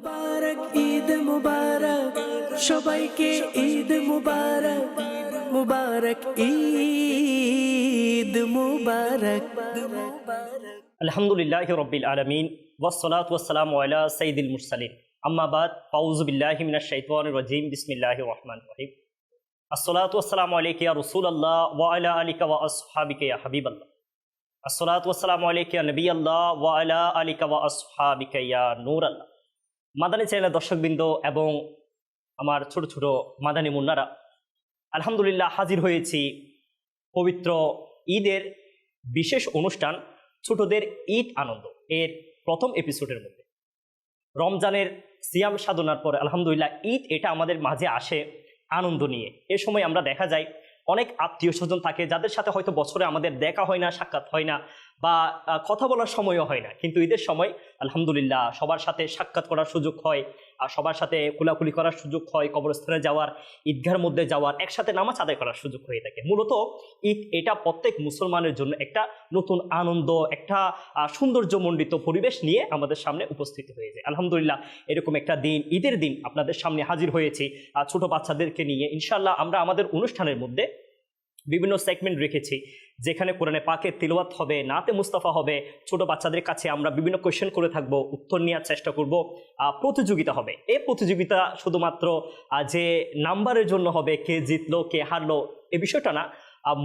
মুবারক, ঈদ মুবারক, সবাইকে ঈদ মুবারক মুবারক, ঈদ মুবারক। আলহামদুলিল্লাহ রব্বিল আলমিন ওসলাত ওসালাম আলা সঈদুল মুরসালিন। আম্মাবাদ ফাউজুবিল্লাহ মিনাশ শাইতানির রাজিম বিসমিল্লাহ রহমান রহিম। আসসালাতু ওয়াসসালামু আলাইকা ইয়া রাসূলুল্লাহ ওয়া আলা আলিকা ওয়া আসহাবিকা ইয়া হাবিবাল্লাহ। আসসালাতু ওয়াসসালামু আলাইকা ইয়া নবিয়াল্লাহ ওয়া আলা আলিকা ওয়া আসহাবিকা ইয়া নূরাল্লাহ। মাদানী চ্যানেলের দর্শকবৃন্দ এবং আমার ছোট ছোট মাদানী মুন্নারা, আলহামদুলিল্লাহ হাজির হয়েছি পবিত্র ঈদের বিশেষ অনুষ্ঠান ছোটদের ঈদ আনন্দ এর প্রথম এপিসোডের মধ্যে। রমজানের সিয়াম সাধনার পর আলহামদুলিল্লাহ ঈদ এটা আমাদের মাঝে আসে আনন্দ নিয়ে। এ সময় আমরা দেখা যায় অনেক আত্মীয় স্বজন থাকে যাদের সাথে হয়তো বছরে আমাদের দেখা হয় না, সাক্ষাৎ হয় না। বা কথা বলার সময়ও হয় না। কিন্তু ঈদের সময় আলহামদুলিল্লাহ সবার সাথে সাক্ষাৎ করার সুযোগ হয়, আর সবার সাথে কোলাকুলি করার সুযোগ হয়, কবরস্থানে যাওয়ার, ঈদগার মধ্যে যাওয়ার, একসাথে নামাজ আদায় করার সুযোগ হয়ে থাকে। মূলত ঈদ এটা প্রত্যেক মুসলমানের জন্য একটা নতুন আনন্দ, একটা সৌন্দর্যমণ্ডিত পরিবেশ নিয়ে আমাদের সামনে উপস্থিত হয়ে যায়। আলহামদুলিল্লাহ এরকম একটা দিন, ঈদের দিন আপনাদের সামনে হাজির হয়েছি। ছোট বাচ্চাদেরকে নিয়ে ইনশাল্লাহ আমরা আমাদের অনুষ্ঠানের মধ্যে বিভিন্ন সেগমেন্ট রেখেছি, যেখানে কোরআনে পাকে তিলওয়াত হবে, নাতে মুস্তাফা হবে, ছোট বাচ্চাদের কাছে আমরা বিভিন্ন কোয়েশ্চেন করে থাকব, উত্তর নেওয়ার চেষ্টা করব প্রতিযোগিতা হবে। এই প্রতিযোগিতা শুধুমাত্র যে নাম্বারের জন্য হবে, কে জিতলো, কে হারলো, এ বিষয়টা না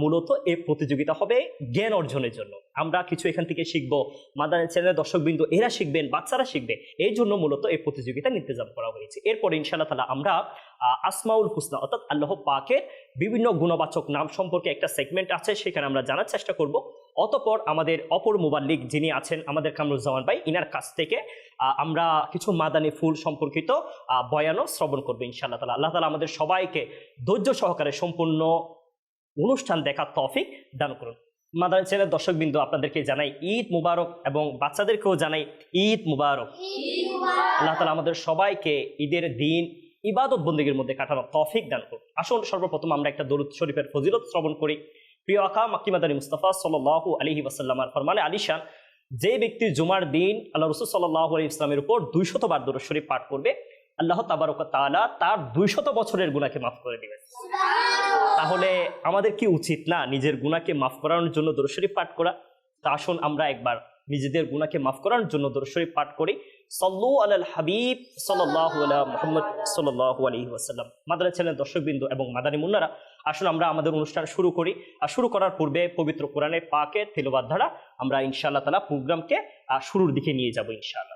মূলত এই প্রতিযোগিতা হবে জ্ঞান অর্জনের জন্য। আমরা কিছু এখান থেকে শিখব। মাদানের চ্যানেলের দর্শকবৃন্দ, এরা শিখবেন, বাচ্চারা শিখবে এই জন্য মূলত এই প্রতিযোগিতা ইন্তজাম করা হয়েছে। এরপরে ইনশাআল্লাহ তালা আমরা আসমাউল হুসনা, অর্থাৎ আল্লাহ পাকের বিভিন্ন গুণবাচক নাম সম্পর্কে একটা সেগমেন্ট আছে, সেখানে আমরা জানার চেষ্টা করব। অতপর আমাদের অপর মোবাল্লিক যিনি আছেন আমাদের কামরুজ্জামান ভাই, ইনার কাছ থেকে আমরা কিছু মাদানি ফুল সম্পর্কিত বয়ানও শ্রবণ করব ইনশাআল্লাহ তালা আল্লাহ তালা আমাদের সবাইকে ধৈর্য সহকারে সম্পূর্ণ অনুষ্ঠান দেখার তফিক দান করুন। মাদানী চ্যানেলের দর্শকবৃন্দ, আপনাদেরকে জানাই ঈদ মুবারক এবং বাচ্চাদেরকেও জানাই ঈদ মুবারক। আল্লাহ তালা আমাদের সবাইকে ঈদের দিন ইবাদত বন্দীগীর মধ্যে কাটানোর তফিক দান করুন। আসুন, সর্বপ্রথম আমরা একটা দরুদ শরীফের ফজিলত শ্রবণ করি। প্রিয় আকা মাকিমাদানী মুস্তাফা সাল্লাহু আলহি ওয়াসাল্লামার ফরমানে আলিশান যে ব্যক্তি জুমার দিন আল্লাহ রসুল সাল্লাহ আলী ইসলামের উপর দুইশতবার দরুদ শরীফ পাঠ করবে আল্লাহ তাবারক তাআলা তার দুইশত বছরের গুণাকে মাফ করে দিবেন। তাহলে আমাদের কি উচিত না নিজের গুণাকে মাফ করানোর জন্য দরুদ শরীফ পাঠ করা? তা আসুন আমরা একবার নিজেদের গুণাকে মাফ করানোর জন্য দরুদ শরীফ পাঠ করি। সল্লু আলাল হাবিব সাল্লাল্লাহু আলা মুহাম্মদ সাল্লাল্লাহু আলাইহি ওয়াসাল্লাম। মাদানী চ্যানেল দর্শকবৃন্দ এবং মাদানী মুন্নারা আসুন আমরা আমাদের অনুষ্ঠান শুরু করি। আর শুরু করার পূর্বে পবিত্র কোরআনের পাকে তেলাওয়াত দ্বারা আমরা ইনশাআল্লাহ তাআলা প্রোগ্রামকে শুরুর দিকে নিয়ে যাব ইনশাআল্লাহ।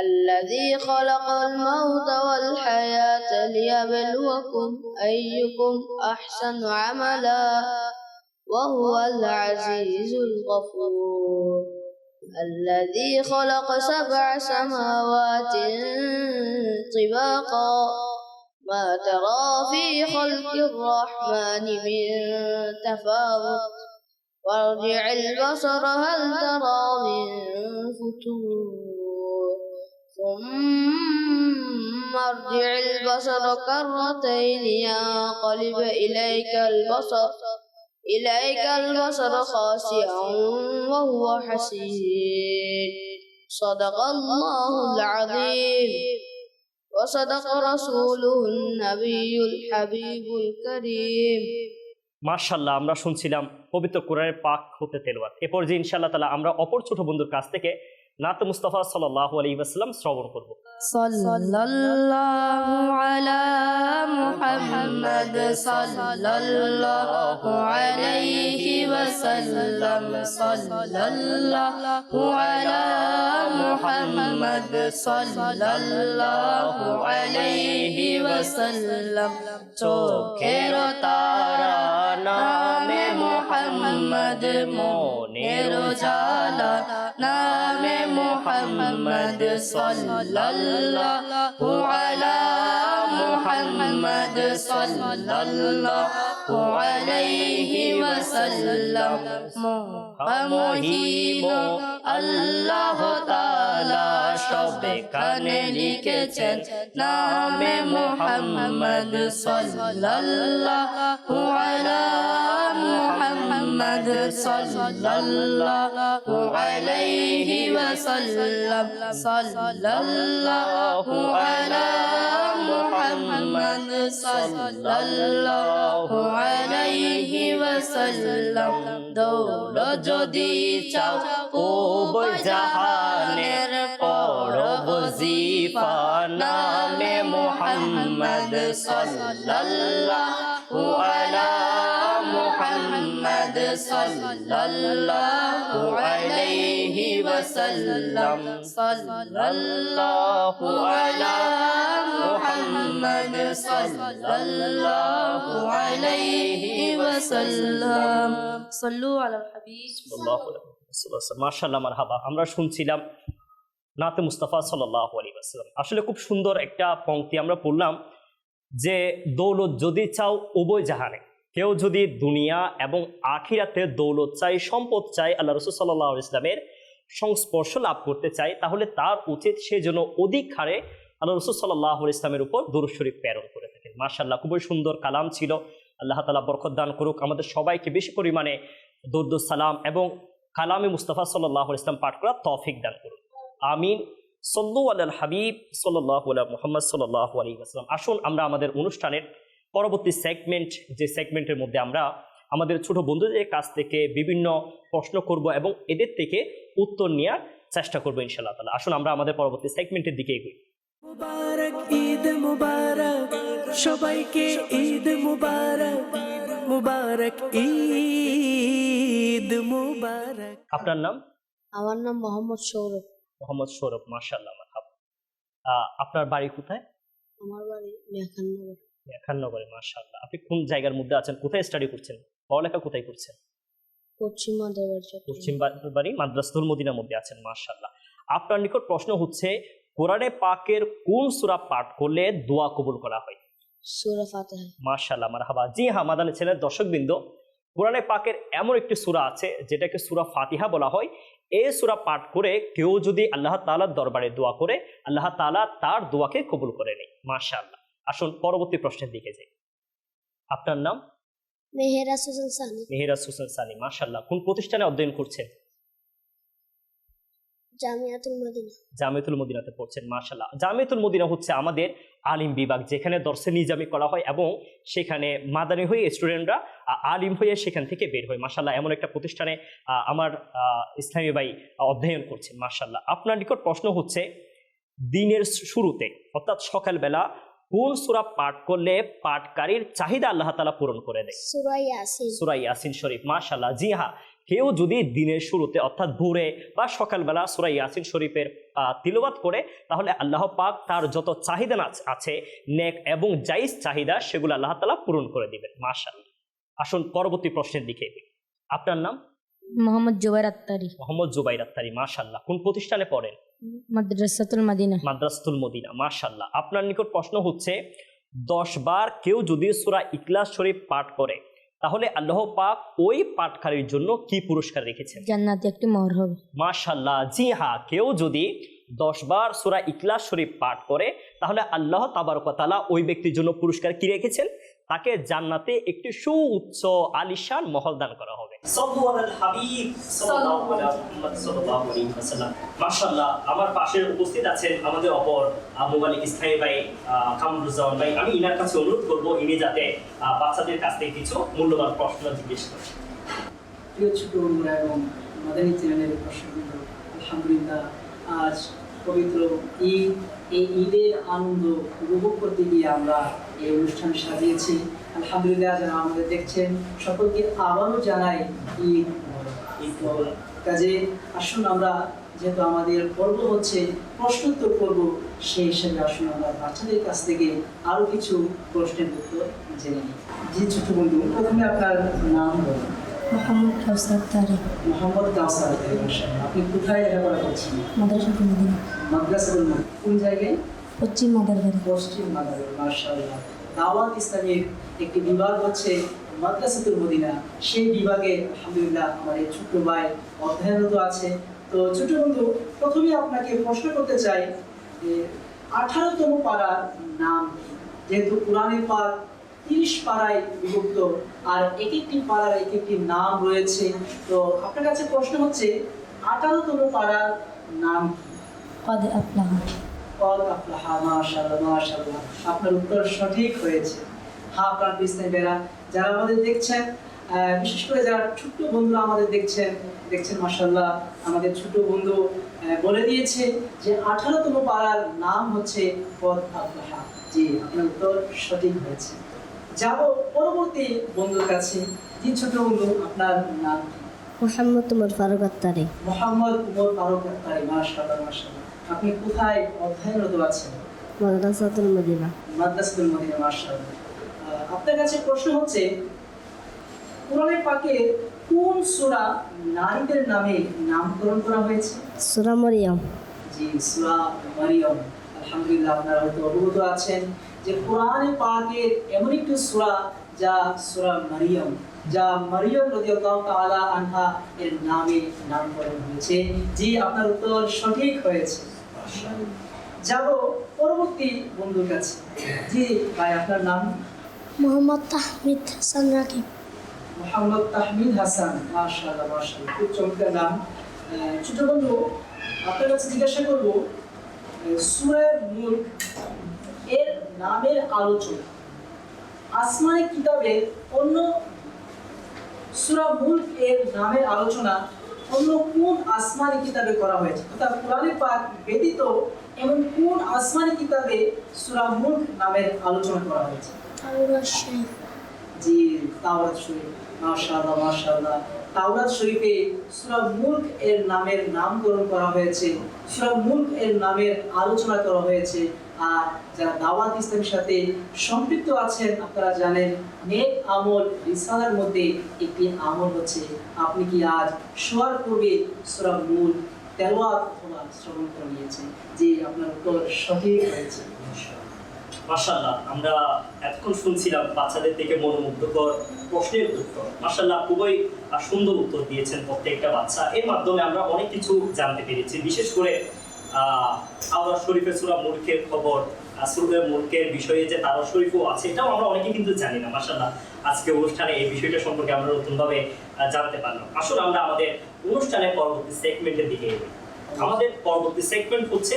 الذي خلق الموت والحياة ليبلوكم أيكم أحسن عملا وهو العزيز الغفور. الذي خلق سبع سماوات طباقا. ما ترى في خلق الرحمن من تفاوت. وارجع البصر هل ترى من فتور. ثم ارجع البصر كرتين ينقلب إليك البصر إليك البصر خاسئا وهو حسير صدق الله العظيم وصدق رسوله النبي الحبيب الكريم মার্শাল্লাহ আমরা শুনছিলাম পবিত্র কোরআনের পাক হতে তেলওয়াত এরপর যে ইনশাআল্লাহ তালা আমরা অপর ছোট বন্ধুর কাছ থেকে নাত মুস্তাফা সাল্লাহ আলী আসসালাম শ্রবণ করবো সাল্লাল্লাহু আলা মুহাম্মদ সাল্লাল্লাহু আলাইহি ওয়াসাল্লাম সাল্লাল্লাহু আলা মুহাম্মদ সাল্লাল্লাহু আলাইহি ওয়াসাল্লাম চোখের তারা নামে মুহাম্মদ মোর মনের জালা নামে মোহাম্মদ সাল্লাল্লাহু আলা মুহাম্মদ সাল্লাল্লাহু আলাইহি ওয়াসাল্লাম। মহামহিম আল্লাহ তাআলা সবখানে লিখেছেন, নামে মুহাম্মদ সাল্লাল্লাহু আলা মুহাম্মদ সাল্লাল্লাহু আলাইহি ওয়াসাল্লাম, সাল্লাল্লাহু আলা মুহাম্মদ সাল্লাল্লাহু আলাইহি ওয়াসাল্লাম দৌড় যদি চাও ও জাহানের পড় জিফা নামে মোহাম্মদ সাল্লাল্লাহু হাবিব মার্শাল্লাহ মারহাবা। আমরা শুনছিলাম নাতে মুস্তাফা সাল্লাহ আলী আসসালাম আসলে খুব সুন্দর একটা পংক্তি আমরা পড়লাম যে, দৌলত যদি চাও উভয় জাহানে। কেউ যদি দুনিয়া এবং আখিরাতে দৌলত চাই সম্পদ চাই আল্লাহ রসুল সাল্লাহ ইসলামের সংস্পর্শ লাভ করতে চায়, তাহলে তার উচিত সে যেন অধিক হারে আল্লাহ রসুল সাল্লাহ ইসলামের উপর দরুদ শরীফ প্রেরণ করে থাকেন মার্শাল্লাহ খুবই সুন্দর কালাম ছিল। আল্লাহ তালা বরকত দান করুক। আমাদের সবাইকে বেশি পরিমাণে দরুদ সালাম এবং কালামে মুস্তাফা সাল্লাহ ইসলাম পাঠ করা তফিক দান করুক। আমিন। সল্লু আল্লাহ হাবিব সাল্লাহ মোহাম্মদ সাল্লাহ আলী আসলাম আসুন আমরা আমাদের অনুষ্ঠানের পরবর্তী সেগমেন্ট যে সেগমেন্টের মধ্যে আমরা আমাদের ছোট বন্ধুদের কাছ থেকে বিভিন্ন প্রশ্ন করব এবং এদের থেকে উত্তর নেওয়ার চেষ্টা করব ইনশাল্লাহ তালা আসুন আমরা আমাদের পরবর্তী সেগমেন্টের দিকে এগোই। মুবারক ঈদ মুবারক সবাইকে ঈদ মুবারক মুবারক ঈদ মুবারক। আপনার নাম? আমার নাম মোহাম্মদ সৌরভ। মোহাম্মদ সৌরভ মার্শাল্লাহ আপনার বাড়ি কোথায়? আমার বাড়ি খান্নগরে মার্শাল্লাহ আপনি কোন জায়গার মধ্যে আছেন? কোথায় স্টাডি করছেন? পড়ালেখা কোথায় করছেন? পশ্চিম পশ্চিম বাড়ি মাদ্রাসতুল মদিনার মধ্যে আছেন মার্শাল্লাহ আপনার নিকট প্রশ্ন হচ্ছে কোরআনে পাকের কোন সূরা পাঠ করলে দোয়া কবুল করা হয়? সুরা ফাতেহা। মার্শাল্লাহ মারহাবা। জি হ্যাঁ মাদানী ছেলের দর্শকবৃন্দ কোরআনে পাকের এমন একটি সূরা আছে যেটাকে সূরা ফাতিহা বলা হয়। এই সূরা পাঠ করে কেউ যদি আল্লাহ তাআলার দরবারে দোয়া করে আল্লাহ তাআলা তার দোয়াকে কবুল করে নেয় মার্শাল্লাহ আসুন পরবর্তী প্রশ্নের দিকে যাই। আপনার নাম? মেহেরা সুজন সানি। মেহেরাজ হোসেন সানি মার্শাল্লাহ কোন প্রতিষ্ঠানে অধ্যয়ন করছেন? জামিয়াতুল মদিনা। জামিয়াতুল মদিনাতে পড়ছেন মার্শাল্লাহ জামিয়াতুল মদিনা হচ্ছে আমাদের আলিম বিভাগ যেখানে দর্শে নিজামি করা হয় এবং সেখানে মাদানী হয়ে স্টুডেন্টরা আলিম হয়ে সেখান থেকে বের হয় মার্শাল্লাহ এমন একটা প্রতিষ্ঠানে আমার ইসলামী ভাই অধ্যয়ন করছেন মার্শাল্লাহ আপনার নিকট প্রশ্ন হচ্ছে দিনের শুরুতে অর্থাৎ সকালবেলা কোন সূরা পাঠ করলে পাঠকারীর চাহিদা আল্লাহ তাআলা পূরণ করে দেয়? সুরা ইয়াসিন। সুরা ইয়াসিন শরীফ মাশাল্লাহ জি হ্যাঁ। কেউ যদি দিনের শুরুতে অর্থাৎ ভোরে বা সকালবেলা সুরা ইয়াসিন শরীফের আহ, তিলাওয়াত করে তাহলে আল্লাহ পাক তার যত চাহিদা আছ- আছে নেক এবং জাইজ চাহিদা সেগুলো আল্লাহ তাআলা পূরণ করে দিবেন মাশাল্লাহ আসুন পরবর্তী প্রশ্নের দিকে। আপনার নাম? মোহাম্মদ জুবাইর আত্তারি মোহাম্মদ জুবাইর আত্তারি মাশাল্লাহ কোন প্রতিষ্ঠানে পড়েন? মাদ্রাসাতুল মদিনা। মাদ্রাসাতুল মদিনা মাশাল্লাহ আপনার নিকট প্রশ্ন হচ্ছে দশ বার কেউ যদি সুরা ইখলাস শরীফ পাঠ করে তাহলে আল্লাহ পাক ওই পাঠকারীর জন্য কি পুরস্কার রেখেছেন? জান্নাতে একটি মোহর হবে। মাশাল্লাহ জি হ্যাঁ কেউ যদি দশ বার সুরা ইকলাস শরীফ পাঠ করে তাহলে আল্লাহ তাবারকতালা ওই ব্যক্তির জন্য পুরস্কার কি রেখেছেন? তাকে জান্নাতে একটি সুউচ্চ আলিশান মহল দান করা হবে। মাশাল্লাহ আমার পাশে উপস্থিত আছেন আমাদের অপর আবু মালিক ইসলামী ভাই কামরুজ্জামান ভাই। আমি ইনার কাছে অনুরোধ করব ইনি যাতে বাচ্চাদের কাছ থেকে কিছু মূল্যবান প্রশ্ন জিজ্ঞেস করেন। প্রিয় ছোট বন্ধুরা এবং মাদানী চ্যানেলের দর্শকবৃন্দ আলহামদুলিল্লাহ আজ পবিত্র ঈদ। এই ঈদের আনন্দ উপভোগ করতে গিয়ে আমরা এই অনুষ্ঠান সাজিয়েছি। আলহামদুলিল্লাহ যারা আমাদের দেখছেন, সকলকে আবারও জানাই ঈদ ঈদ। কাজে আসুন আমরা, যেহেতু আমাদের পর্ব হচ্ছে প্রশ্নোত্তর পর্ব, সেই হিসেবে আসুন আমরা বাচ্চাদের কাছ থেকে আরও কিছু প্রশ্নের উত্তর জেনে নিই। জি ছোট বন্ধু, প্রথমে আপনার নাম বলুন। মোহাম্মদ কাউসার আত্তারি মোহাম্মদ কাউসার মাশাআল্লাহ। আপনি কোথায় লেখাপড়া করছেন? মাদ্রাসাতুল মাদিনা মাদ্রাসার মধ্যে কোন জায়গায়? পশ্চিম মাদারবাড়ি। পশ্চিম বাংলাদেশ মার্শাল্লাহ দাওয়াত ইসলামের একটি বিভাগ হচ্ছে মাদ্রাসাতুল মদিনা। সেই বিভাগে আলহামদুলিল্লাহ আমার এই ছোট্ট ভাই অধ্যয়নরত আছে। তো ছোট বন্ধু প্রথমে আপনাকে প্রশ্ন করতে চাই যে আঠারোতম পাড়ার নাম কি? যেহেতু কোরআনে পাক তিরিশ পাড়ায় বিভক্ত আর এক একটি পাড়ার এক একটি নাম রয়েছে। তো আপনার কাছে প্রশ্ন হচ্ছে আঠারোতম পাড়ার নাম কি? কদ আফলাহা। কদ আফলাহা মাশাআল্লাহ মাশাআল্লাহ। আপনার উত্তর সঠিক হয়েছে। হ্যাঁ প্রাণ বেরা যারা আমাদের দেখছেন বিশেষ করে যারা ছোট্ট বন্ধুরা আমাদের দেখছেন দেখছেন মাশাআল্লাহ আমাদের ছোট বন্ধু বলে দিয়েছে যে আঠারোতম পাড়ার নাম হচ্ছে পদ আফলাহা। জি আপনার উত্তর সঠিক হয়েছে। যাব পরবর্তী বন্ধুর কাছে। জি ছোট বন্ধু আপনার নাম মোহাম্মদ উমর ফারুক আত্তারি মোহাম্মদ উমর ফারুক আক্তারি মাশাআল্লাহ মাশাআল্লাহ। আপনি কোথায় অধ্যয়নরত আছেন? মাদ্রাসাতুল মদিনা। মাদ্রাসাতুল মদিনা মাশাআল্লাহ। আপনার কাছে প্রশ্ন হচ্ছে কোরআনে পাকে কোন সূরা নারীদের নামে নামকরণ করা হয়েছে? সুরা মরিয়ম। জি সূরা মারিয়ম। আলহামদুলিল্লাহ আপনারা হয়তো অবগত আছেন। যে কোরআনে পাকের এমন একটি সূরা যা সূরা মারিয়ম যা মারিয়ম রাদিয়াল্লাহু তাআলা আনহা এর নামে নামকরণ হয়েছে জি আপনার উত্তর সঠিক হয়েছে। যাব পরবর্তী বন্ধুর কাছে। জি ভাই আপনার নাম? মোহাম্মদ তাহমিদ হাসান রাকিব। মোহাম্মদ তাহমিদ হাসান মাশাআল্লাহ মাশাআল্লাহ খুব চমৎকার নাম। ছোট বন্ধু আপনার কাছে জিজ্ঞাসা করব সূরা মুলক এর নামের আলোচনা। আসমানি কিতাবের অন্য সূরা মুলক এর নামের আলোচনা অন্য কোন আসমানি কিতাবে করা হয়েছে? অর্থাৎ কোরআনে পাক ব্যতীত এমন কোন আসমানি কিতাবে সূরা মুলক নামের আলোচনা করা হয়েছে? জি তাওরাত শরীফ। মাশাআল্লাহ মাশাআল্লাহ। তাওরাত শরীফে সূরা মুলক এর নামের নামকরণ করা হয়েছে। সূরা মুলক এর নামের আলোচনা করা হয়েছে। আর যারা দাওয়াত ইসলামের সাথে সম্পৃক্ত আছেন, আপনারা জানেন, নেক আমল রিসালার মধ্যে একটি আমল হচ্ছে, আপনি কি আজ শোয়ার পূর্বে সূরা মুলক তেলাওয়াত অথবা শ্রবণ করে নিয়েছেন জি আপনার উত্তর সঠিক হয়েছে মার্শাল্লাহ আমরা এতক্ষণ শুনছিলাম বাচ্চাদের থেকে মনোমুগ্ধকর প্রশ্নের উত্তর। মার্শাল্লাহ খুবই সুন্দর উত্তর দিয়েছেন প্রত্যেকটা বাচ্চা। এর মাধ্যমে আমরা অনেক কিছু জানতে পেরেছি। বিশেষ করে শরীফের সুরা খবর আহ, সুরা মুলকের বিষয়ে যে তারা শরীফও আছে এটাও আমরা অনেকে কিন্তু জানি না মার্শাল্লাহ আজকে অনুষ্ঠানে এই বিষয়টা সম্পর্কে আমরা নতুনভাবে জানতে পারলাম। আসলে আমরা আমাদের অনুষ্ঠানের পরবর্তী সেগমেন্টের দিকে আমাদের পরবর্তী সেগমেন্ট হচ্ছে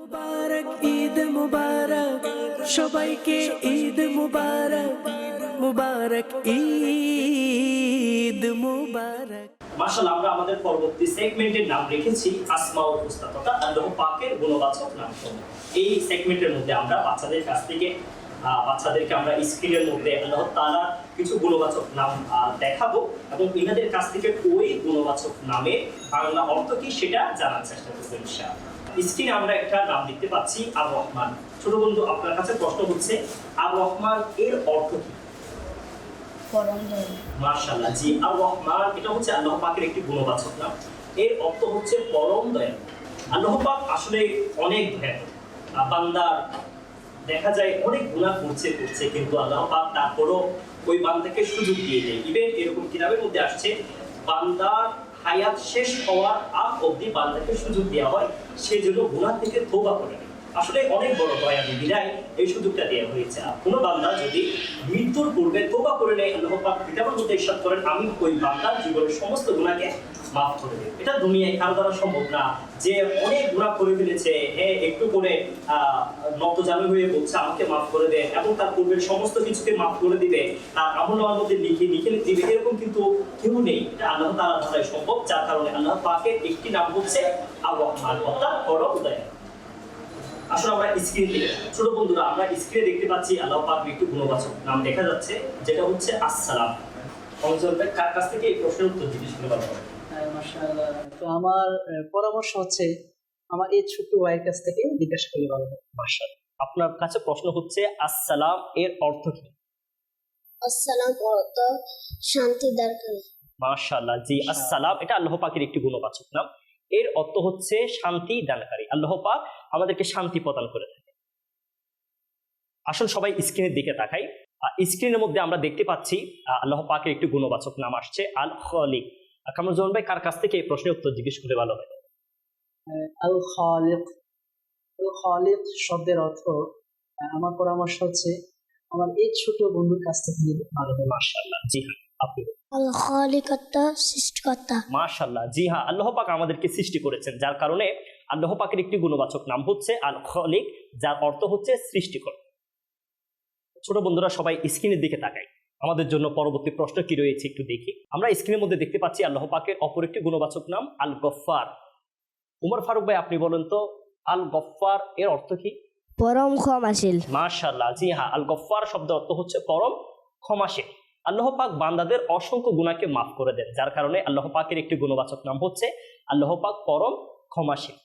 মুবারক ঈদ মুবারক। সবাইকে ঈদ মুবারক। মুবারক ঈদ মুবারক। মার্শাল্লাহ আমরা আমাদের পরবর্তী সেগমেন্টের নাম রেখেছি, আসমাউল হুসনা তথা আল্লাহ পাকের গুণবাচক নাম এই সেগমেন্টের মধ্যে আমরা বাচ্চাদের কাছ থেকে বাচ্চাদেরকে আমরা স্ক্রিনের মধ্যে আল্লাহ তাআলার কিছু গুণবাচক নাম দেখাবো এবং ইনাদের কাছ থেকে ওই গুণবাচক নামে বাংলা অর্থ কি সেটা জানার চেষ্টা করব ইনশাআল্লাহ। স্ক্রিনে আমরা একটা নাম দেখতে পাচ্ছি আর রহমান। ছোট বন্ধু আপনার কাছে প্রশ্ন হচ্ছে আর রহমান এর অর্থ কি? মার্শাল্লাহ জি আর রহমান এটা হচ্ছে আল্লাহ পাকের একটি গুণবাচক নাম। এর অর্থ হচ্ছে পরম দয়ালু। আল্লাহ পাক আসলে অনেক আহ, বান্দার দেখা যায় অনেক গুনাহ করছে করছে কিন্তু আল্লাহ পাক তারপরও ওই বান্দাকে সুযোগ দিয়ে দেয়। ইভেন এরকম কিতাবের মধ্যে আসছে বান্দার হায়াত শেষ হওয়ার আগ অবধি বান্দাকে সুযোগ দেওয়া হয় সেজন্য গুনাহ থেকে তোবা করে। আসলে অনেক বড় দয়ালু বিদায়। এই সুযোগটা দেওয়া হয়েছে। কোনো বান্দা যদি মৃত্যুর পূর্বে তোবা করে নেয়, আল্লাহ পাক কিতাবের মধ্যে ইরশাদ করেন, আমি ওই বান্দার জীবনের সমস্ত গুনাহকে মাফ করে দেব। এটা দুনিয়ায় কারও দ্বারা সম্ভব না। যে অনেক গুনাহ করে ফেলেছে, হে একটু করে নতজানু হয়ে বলছে, আমাকে মাফ করে দে এবং তার পূর্বের সমস্ত কিছুকে মাফ করে দিবে, তার আমল নামার মধ্যে লিখে লিখে দিবে এরকম কিন্তু কেউ নেই। এটা আল্লাহ তাআলা দ্বারাই সম্ভব, যার কারণে আল্লাহ পাকের একটি নাম হচ্ছে আর রহমান অর্থাৎ পরম দয়া আসলে আমরা স্ক্রিনে ছোট বন্ধুরা আমরা স্ক্রিনে দেখতে পাচ্ছি আল্লাহ পাক একটু গুণবাচক নাম দেখা যাচ্ছে যেটা হচ্ছে আসসালাম। কার কাছ থেকে এই প্রশ্নের উত্তর জিজ্ঞেস করে পারব হ্যাঁ, তো আমার পরামর্শ হচ্ছে আমার এই ছোট্ট ভাইয়ের কাছ থেকে জিজ্ঞাসা করলে ভালো হবে। আপনার কাছে প্রশ্ন হচ্ছে আসসালাম এর অর্থ কি? আসসালাম অর্থ শান্তি দরকারি মাশাআল্লাহ জি আসসালাম এটা আল্লাহ পাকের একটি গুণবাচক নাম। এর অর্থ হচ্ছে শান্তি দানকারী। আল্লাহ পাক আমাদেরকে শান্তি প্রদান করে থাকে। আসল সবাই স্ক্রিনের দিকে তাকাই। স্ক্রিনের মধ্যে আমরা দেখতে পাচ্ছি আল্লাহ পাকের একটি গুণবাচক নাম আসছে আল খলিক কামরুজ্জামান ভাই কার কাছ থেকে এই প্রশ্নের উত্তর জিজ্ঞেস করে ভালো হয়? আল খালিক আল খালিক শব্দের অর্থ আমার পরামর্শ হচ্ছে আমার এই ছোট বন্ধুর কাছ থেকে নিলে ভালো হবে মাশাল্লাহ জি হ্যাঁ আপনি আল খালিকতা সৃষ্টিকর্তা। মাশাল্লাহ জি হ্যাঁ আল্লাহ পাক আমাদেরকে সৃষ্টি করেছেন যার কারণে আল্লাহ পাকের একটি গুণবাচক নাম হচ্ছে আল খলিক যার অর্থ হচ্ছে সৃষ্টিকর ছোট বন্ধুরা সবাই স্ক্রিনের দিকে তাকাই। আমাদের জন্য পরবর্তী প্রশ্ন কি রয়েছে একটু দেখি। আমরা স্ক্রিনের মধ্যে দেখতে পাচ্ছি আল্লাহ পাকের অপর একটি গুণবাচক নাম আল গফফার উমর ফারুক ভাই আপনি বলেন তো আল গফফার এর অর্থ কি? পরম ক্ষমাশীল। মাশাল্লাহ জি হ্যাঁ আল গফফার শব্দের অর্থ হচ্ছে পরম ক্ষমাশীল। আল্লাহ পাক বান্দাদের অসংখ্য গুণাকে মাফ করে দেন যার কারণে আল্লাহ পাকের একটি গুণবাচক নাম হচ্ছে আল্লাহ পাক পরম ক্ষমাশীল।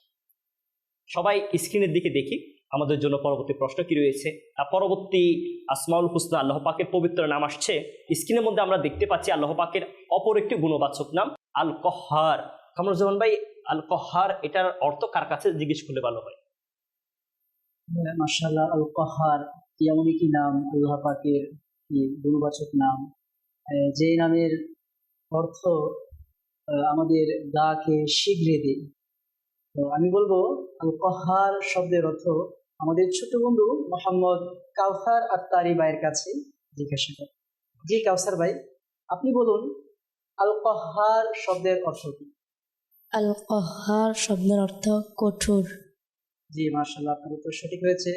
সবাই স্ক্রিনের দিকে দেখি, আমাদের জন্য পরবর্তী প্রশ্ন কি রয়েছে? পরবর্তী আসমাউল হুসনা আল্লাহ পাকের পবিত্র নাম আসছে। স্ক্রিনের মধ্যে আমরা দেখতে পাচ্ছি আল্লাহ পাকের অপর একটি গুণবাচক নাম আল কহার কামরুজ্জামান ভাই আল কহার এটার অর্থ কার কাছে? জিজ্ঞেস করলে ভালো হয়। মার্শাল্লাহ আল কহার একটি নাম আল্লাহ পাকের কি গুণবাচক নাম। যে নামের অর্থ আমাদের গাকে শীঘ্রে দেয় তো আমি বলব আল কহার শব্দের অর্থ আমাদের ছোট বন্ধু মোহাম্মদ কাউসার আত্মারি ভাইয়ের কাছে জিজ্ঞাসা কর। জি কাউসার ভাই আপনি বলুন আল কহার শব্দের অর্থ কি? আল কহার শব্দের অর্থ কঠোর। জি মার্শাল্লাহ আপনার উত্তর সঠিক হয়েছে।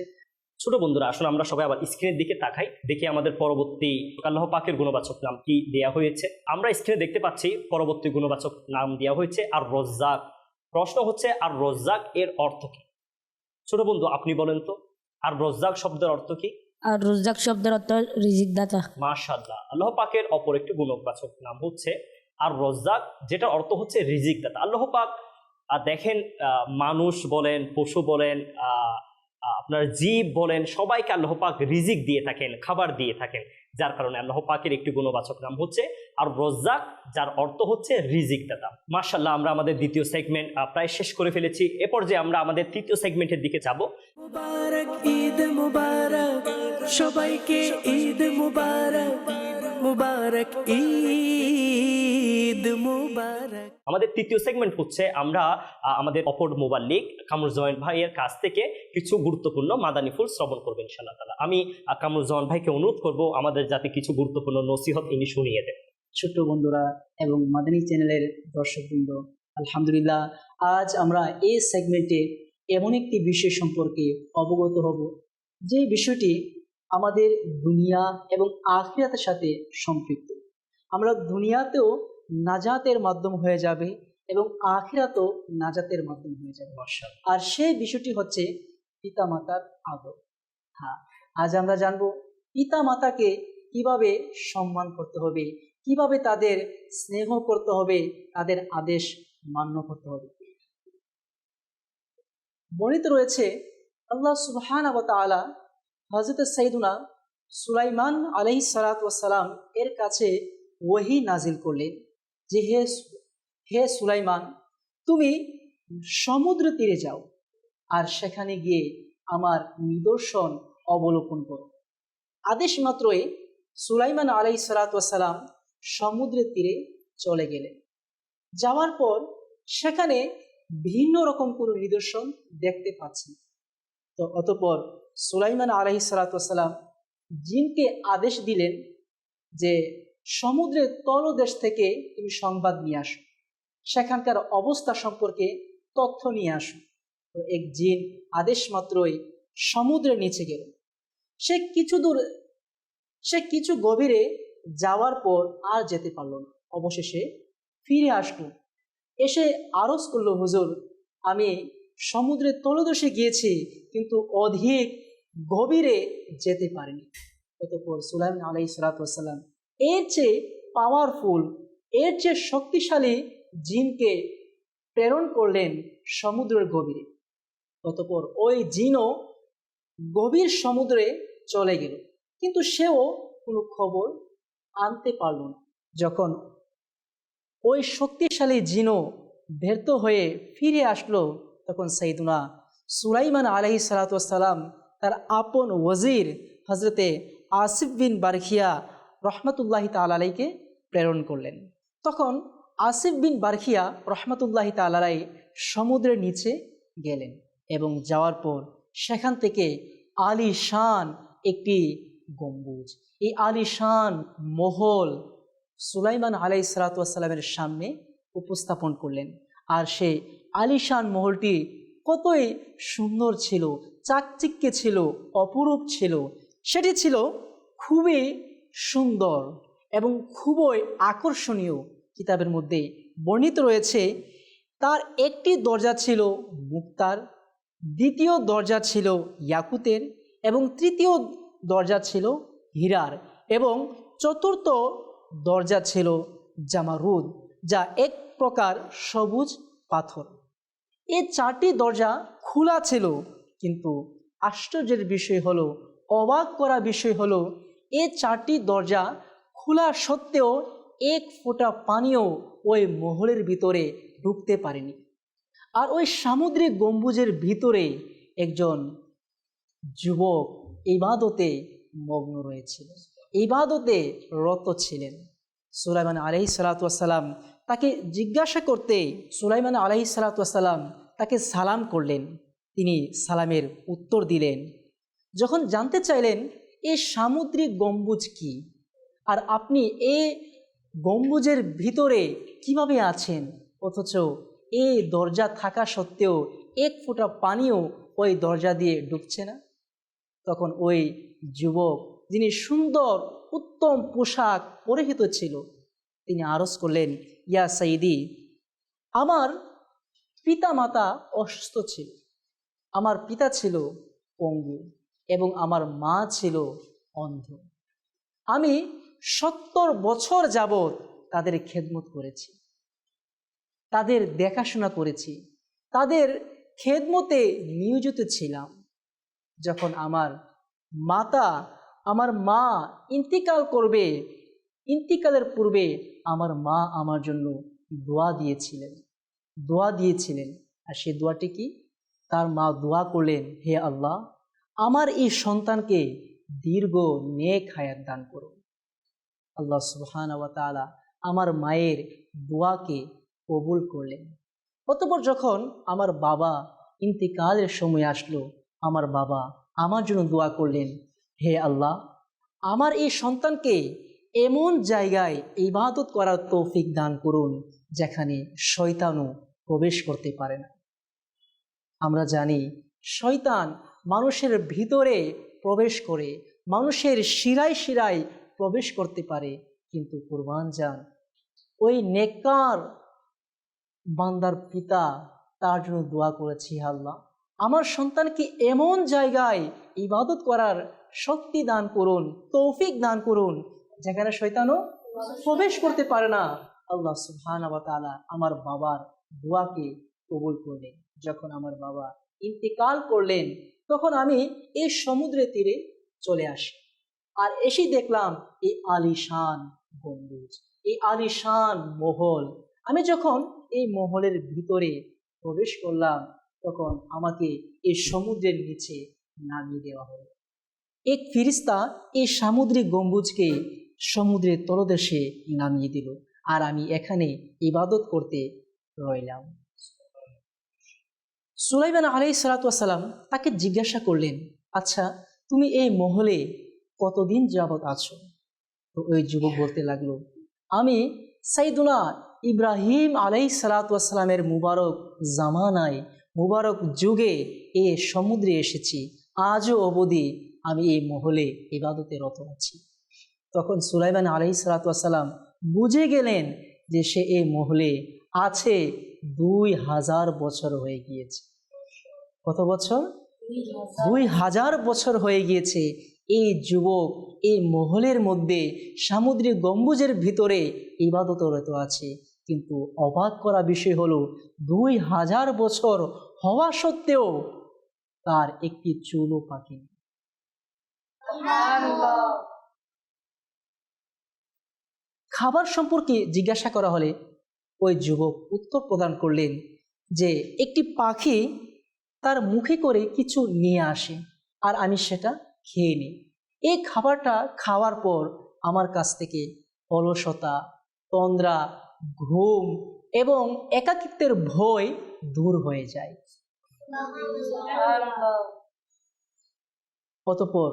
ছোট বন্ধুরা আসলে আমরা সবাই আবার স্ক্রিনের দিকে তাকাই দেখি আমাদের পরবর্তী আল্লাহ পাকের গুণবাচক নাম কি দেয়া হয়েছে। আমরা স্ক্রিনে দেখতে পাচ্ছি পরবর্তী গুণবাচক নাম দেওয়া হয়েছে আর রজ্জাক প্রশ্ন হচ্ছে আর রজ্জাক এর অর্থ কি? ছোট বন্ধু আপনি বলেন তো আর রজ্জাক শব্দের অর্থ কি? আর রোজাক শব্দের অর্থ রিজিক দাতা মাশাআল্লাহ আল্লাহ পাকের অপর একটি গুণবাচক নাম হচ্ছে আর রজ্জাক যেটা অর্থ হচ্ছে রিজিক দাতা আল্লাহ পাক দেখেন মানুষ বলেন পশু বলেন আপনার জীব বলেন, সবাইকে আল্লাহ পাক রিজিক দিয়ে থাকেন, খাবার দিয়ে থাকেন। যার কারণে আল্লাহ পাকের একটি গুণবাচক নাম হচ্ছে আর রজ্জাক, যার অর্থ হচ্ছে রিজিক দাতা মাশাল্লাহ আমরা আমাদের দ্বিতীয় সেগমেন্ট প্রায় শেষ করে ফেলেছি। এ পর্যায়ে আমরা আমাদের তৃতীয় সেগমেন্টের দিকে যাব। সবাইকে ঈদ মুবারক মুবারক ঈদ। মুবারক। আমাদের তৃতীয় সেগমেন্ট হচ্ছে আমরা আমাদের অপর মোবাল্লিক কামরুজ্জামান ভাইয়ের কাছ থেকে কিছু গুরুত্বপূর্ণ মাদানী ফুল শ্রবণ করবেন ইনশাআল্লাহ তালা আমি কামরুজ্জামান ভাইকে অনুরোধ করব আমাদের যাতে কিছু গুরুত্বপূর্ণ নসিহত ইনি শুনিয়ে দেন। ছোট্ট বন্ধুরা এবং মাদানী চ্যানেলের দর্শকবৃন্দ আলহামদুলিল্লাহ আজ আমরা এই সেগমেন্টে এমন একটি বিষয় সম্পর্কে অবগত হব যে বিষয়টি আমাদের দুনিয়া এবং আখিরাতের সাথে সম্পৃক্ত। আমরা দুনিয়াতেও নাজাতের মাধ্যম হয়ে যাবে এবং আখিরাতেও নাজাতের মাধ্যম হয়ে যাবে। আর সেই বিষয়টি হচ্ছে পিতামাতার আদর। হ্যাঁ আজ আমরা জানব পিতামাতাকে কীভাবে সম্মান করতে হবে কীভাবে তাদের স্নেহ করতে হবে তাদের আদেশ মান্য করতে হবে। বর্ণিত রয়েছে আল্লাহ সুবহান তাআলা হজরত সৈদুনা সুলাইমান আলহি সালাম এর কাছে ওহি নাজিল করলেন। যে হে হে সুলাইমান, তুমি সমুদ্র তীরে যাও আর সেখানে গিয়ে আমার নিদর্শন অবলোকন করো। আদেশ মাত্রই সুলাইমান আলাই সালাতাম সমুদ্রের তীরে চলে গেলেন। যাওয়ার পর সেখানে ভিন্ন রকম কোনো নিদর্শন দেখতে পাচ্ছেন। তো অতপর সুলাইমান আলহি সালাতাম জিনকে আদেশ দিলেন যে সমুদ্রের তলদেশ থেকে তুমি সংবাদ নিয়ে আসো। সেখানকার অবস্থা সম্পর্কে তথ্য নিয়ে আসো। তো এক জিন আদেশ মাত্রই সমুদ্রের নিচে গেল। সে কিছু দূর, সে কিছু গভীরে যাওয়ার পর আর যেতে পারল না। অবশেষে ফিরে আসলো। এসে আরজ করল, হুজুর, আমি সমুদ্রের তলদেশে গিয়েছি, কিন্তু অধিক গভীরে যেতে পারিনি। অতপর সুলাইমান আলাই সালাতাম এর চেয়ে পাওয়ারফুল এর চেয়ে শক্তিশালী জিনকে প্রেরণ করলেন সমুদ্রের গভীরে। অতপর ওই জিনও গভীর সমুদ্রে চলে গেল, কিন্তু সেও কোনো খবর আনতে পারল না। যখন ওই শক্তিশালী জিনও ব্যর্থ হয়ে ফিরে আসলো, তখন সাইদুনা সুলাইমান আলহি সালাতাম তার আপন ওজির হজরতে আসিফ বিন বারখিয়া রহমতুল্লাহ তালাইকে প্রেরণ করলেন। তখন আসিফ বিন বারখিয়া রহমতুল্লাহ তালাই সমুদ্রের নিচে গেলেন এবং যাওয়ার পর সেখান থেকে আলী শান একটি গম্বুজ, এই আলী শান মহল সুলাইমান আলাই সালাতামের সামনে উপস্থাপন করলেন। আর সে আলিশান মহলটি কতই সুন্দর ছিল, চাকচিক্যে ছিল, অপরূপ ছিল, সেটি ছিল খুবই সুন্দর এবং খুবই আকর্ষণীয় কিতাবের মধ্যে বর্ণিত রয়েছে, তার একটি দরজা ছিল মুক্তার, দ্বিতীয় দরজা ছিল ইয়াকুতের এবং তৃতীয় দরজা ছিল হীরার এবং চতুর্থ দরজা ছিল জামারুদ, যা এক প্রকার সবুজ পাথর। এই চারটি দরজা খোলা ছিল, কিন্তু আশ্চর্যের বিষয় হলো, অবাক করা বিষয় হলো এই চারটি দরজা খোলা সত্ত্বেও এক ফোঁটা পানিও ওই মহলের ভিতরে ঢুকতে পারেনি। আর ওই সামুদ্রিক গম্বুজের ভিতরে একজন যুবক ইবাদতে মগ্ন রয়েছিল ইবাদতে রত ছিলেন। সুলাইমান আলহি সালাতাম তাকে জিজ্ঞাসা করতে সুলাইমান আলহি সালাতাম তাকে সালাম করলেন। তিনি সালামের উত্তর দিলেন। যখন জানতে চাইলেন এই সামুদ্রিক গম্বুজ কি? আর আপনি এ গম্বুজের ভিতরে কীভাবে আছেন? অথচ এ দরজা থাকা সত্ত্বেও এক ফোঁটা পানিও ওই দরজা দিয়ে ডুবছে না। তখন ওই যুবক, যিনি সুন্দর, উত্তম পোশাক পরিহিত ছিল, তিনি আরজ করলেন, ইয়া সাইদি আমার পিতা মাতা অসুস্থ ছিল। আমার পিতা ছিল পঙ্গু। এবং আমার মা ছিল অন্ধ। আমি সত্তর বছর যাবৎ তাদের খেদমত করেছি। তাদের দেখাশোনা করেছি। তাদের খেদমতে নিয়োজিত ছিলাম। যখন আমার মাতা, আমার মা ইন্তিকাল করবে, ইন্তিকালের পূর্বে আমার মা আমার জন্য দোয়া দিয়েছিলেন। দোয়া দিয়েছিলেন। আর সে দোয়াটি কি? তার মা দোয়া করলেন, হে আল্লাহ আমার এই সন্তানকে দীর্ঘ নেক হায়াত দান করুন। আল্লাহ সুবহান তালা আমার মায়ের দোয়াকে কবুল করলেন। অতপর যখন আমার বাবা ইন্তিকালের সময় আসলো, আমার বাবা আমার জন্য দোয়া করলেন, হে আল্লাহ, আমার এই সন্তানকে এমন জায়গায় ইবাদত করার তৌফিক দান করুন, যেখানে শয়তানও প্রবেশ করতে পারে না। আমরা জানি শয়তান মানুষের ভিতরে প্রবেশ করে, মানুষের শিরায় শিরায় প্রবেশ করতে পারে। কিন্তু কুরবান যান, ওই নেকার বান্দার পিতা তার জন্য দোয়া করেছি আল্লাহ। আমার সন্তানকে এমন জায়গায় ইবাদত করার শক্তি দান করুন, তৌফিক দান করুন, যেখানে শৈতানও প্রবেশ করতে পারে না। আল্লাহ সুবহান আমার বাবার দোয়াকে কবুল করলেন যখন আমার বাবা ইন্তেকাল করলেন, তখন আমি এই সমুদ্রের তীরে চলে আসি। আর এসে দেখলাম এই আলিশান গম্বুজ এই আলিশান মহল। আমি যখন এই মহলের ভিতরে প্রবেশ করলাম, তখন আমাকে এই সমুদ্রের নিচে নামিয়ে দেওয়া হলো। এক ফিরিস্তা এই সামুদ্রিক গম্বুজকে সমুদ্রের তলদেশে নামিয়ে দিল, আর আমি এখানে ইবাদত করতে রইলাম। সুলাইমান আলাই সালাতাম তাকে জিজ্ঞাসা করলেন আচ্ছা তুমি এই মহলে কতদিন যাবৎ আছো? তো ওই যুবক বলতে লাগল, আমি সাইদুনা ইব্রাহিম আলাই সালাতামের মুবারক জামানায়, মুবারক যুগে এ সমুদ্রে এসেছি। আজও অবধি আমি এই মহলে ইবাদতে রত আছি। তখন সুলাইমান আলাই সালাতাম বুঝে গেলেন যে সে এই মহলে আছে দুই হাজার বছর হয়ে গিয়েছে। কত বছর? দুই হাজার। বছর হয়ে গিয়েছে। এই যুবক এই মহলের মধ্যে সামুদ্রিক গম্বুজের ভিতরে ইবাদতরত আছে। কিন্তু অবাক করা বিষয় হলো দুই হাজার বছর হওয়া সত্ত্বেও তার একটি চুলও পাখি খাবার সম্পর্কে জিজ্ঞাসা করা হলে ওই যুবক উত্তর প্রদান করলেন যে, একটি পাখি তার মুখে করে কিছু নিয়ে আসে আর আমি সেটা খেয়ে নিই। এই খাবারটা খাওয়ার পর আমার কাছ থেকে অলসতা, তন্দ্রা, ঘুম এবং একাকিত্বের ভয় দূর হয়ে যায়। অতপর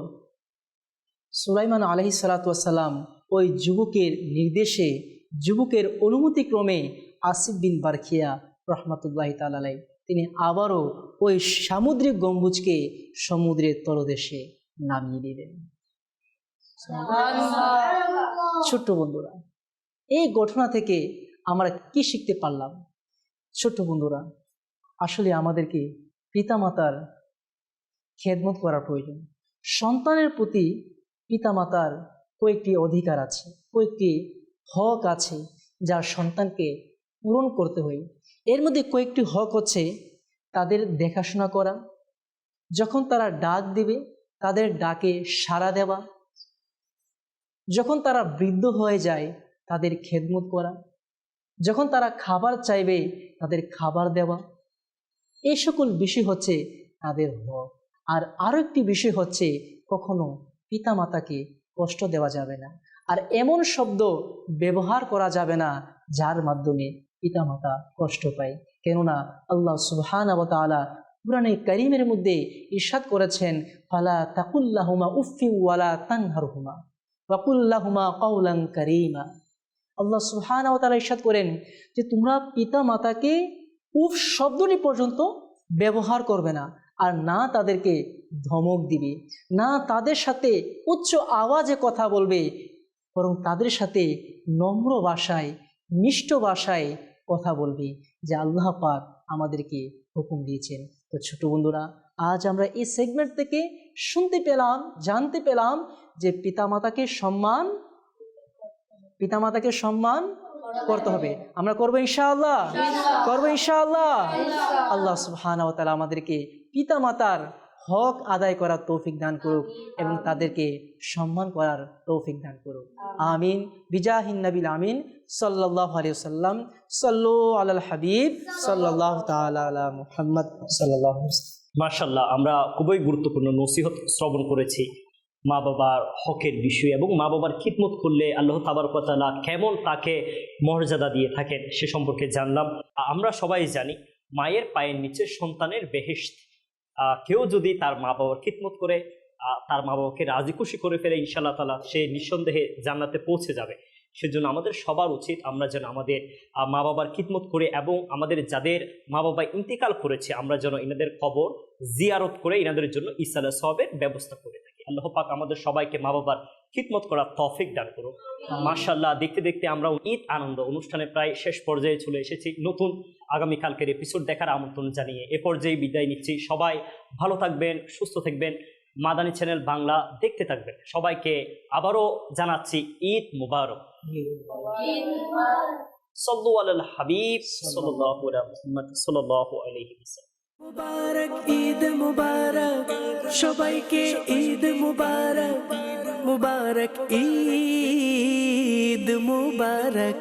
সুলাইমান আলহি সালাতাম ওই যুবকের নির্দেশে যুবকের অনুমতিক্রমে আসিফ বিন বারখিয়া রহমতুল্লাহ তালাই তিনি আবারও ওই সামুদ্রিক গম্বুজকে সমুদ্রের তলদেশে নামিয়ে দিলেন। ছোট্ট বন্ধুরা এই ঘটনা থেকে আমরা কি শিখতে পারলাম? ছোট্ট বন্ধুরা আসলে আমাদেরকে পিতামাতার খেদমত করার প্রয়োজন। সন্তানের প্রতি পিতামাতার কয়েকটি অধিকার আছে কয়েকটি হক আছে যা সন্তানকে পূরণ করতে হয়। এর মধ্যে কয়েকটি হক হচ্ছে তাদের দেখাশোনা করা। যখন তারা ডাক দিবে, তাদের ডাকে সাড়া দেওয়া। যখন তারা বৃদ্ধ হয়ে যায়, তাদের খেদমত করা। যখন তারা খাবার চাইবে, তাদের খাবার দেওয়া। এই সকল বিষয় হচ্ছে তাদের হক। আর আরও একটি বিষয় হচ্ছে কখনো পিতামাতাকে কষ্ট দেওয়া যাবে না। আর এমন শব্দ ব্যবহার করা যাবে না যার মাধ্যমে পিতামাতা কষ্ট পায়। কেননা আল্লাহ সুবহান আলা পুরানে করিমের মধ্যে ইরশাদ করেছেন, ফালা তাকুল্লাহুমা উফি ওয়ালা তানহারহুমা ওয়াকুল্লাহুমা কৌলাং করিমা। আল্লাহ সুবহান তালা ইরশাদ করেন যে, তোমরা পিতা মাতাকে উফ শব্দটি পর্যন্ত ব্যবহার করবে না আর না তাদেরকে ধমক দিবে, না তাদের সাথে উচ্চ আওয়াজে কথা বলবে বরং তাদের সাথে নম্র ভাষায় মিষ্ট ভাষায় কথা বলবে যে আল্লাহ পাক আমাদেরকে হুকুম দিয়েছেন। তো ছোট বন্ধুরা আজ আমরা এই সেগমেন্ট থেকে শুনতে পেলাম জানতে পেলাম যে পিতামাতাকে সম্মান পিতামাতাকে সম্মান করতে হবে। আমরা করব ইনশাআল্লাহ? করব ইনশাআল্লাহ? আল্লাহ সুবহান আমাদেরকে পিতামাতার হক আদায় করার তৌফিক দান করুক এবং তাদেরকে সম্মান করার তৌফিক দান করুক। আমিন। বিজাহিন নবিল আমিন। সাল্লাহ আলিয়াল্লাম সাল্লু আল হাবিব। সাল্লাহ তালা মুহাম্মদ সাল্লাহ মার্শাল্লাহ আমরা খুবই গুরুত্বপূর্ণ নসিহত শ্রবণ করেছি মা বাবার হকের বিষয় এবং মা বাবার খিদমত করলে আল্লাহ তাবারকতালা কেমন তাকে মর্যাদা দিয়ে থাকেন সে সম্পর্কে জানলাম। আমরা সবাই জানি মায়ের পায়ের নিচে সন্তানের বেহেস্ত কেউ যদি তার মা বাবার খিদমত করে তার মা বাবাকে রাজি খুশি করে ফেলে ইনশাল্লাহ তালা সে নিঃসন্দেহে জান্নাতে পৌঁছে যাবে। সেজন্য আমাদের সবার উচিত আমরা যেন আমাদের মা বাবার খিদমত করে এবং আমাদের যাদের মা বাবা ইন্তিকাল করেছে, আমরা যেন এনাদের খবর জিয়ারত করে এনাদের জন্য ইসালা সবের ব্যবস্থা করে থাকি। আল্লাহ পাক আমাদের সবাইকে মা বাবার খিদমত করার তফিক দান করুন মার্শাল্লাহ দেখতে দেখতে আমরা ঈদ আনন্দ অনুষ্ঠানে প্রায় শেষ পর্যায়ে চলে এসেছি। নতুন আগামীকালকের এপিসোড দেখার আমন্ত্রণ জানিয়ে এ পর্যায়ে বিদায় নিচ্ছি। সবাই ভালো থাকবেন সুস্থ থাকবেন। মাদানী চ্যানেল বাংলা দেখতে থাকবেন। সবাইকে আবারও জানাচ্ছি ঈদ মুবারক। সল্লু আল হাবিব সাল্লাল্লাহু আলা মুহাম্মদ সাল্লাল্লাহু আলাইহি ওয়াসাল্লাম। মুবারক ঈদ মুবারক সবাইকে ঈদ মুবারক মুবারক ঈদ মুবারক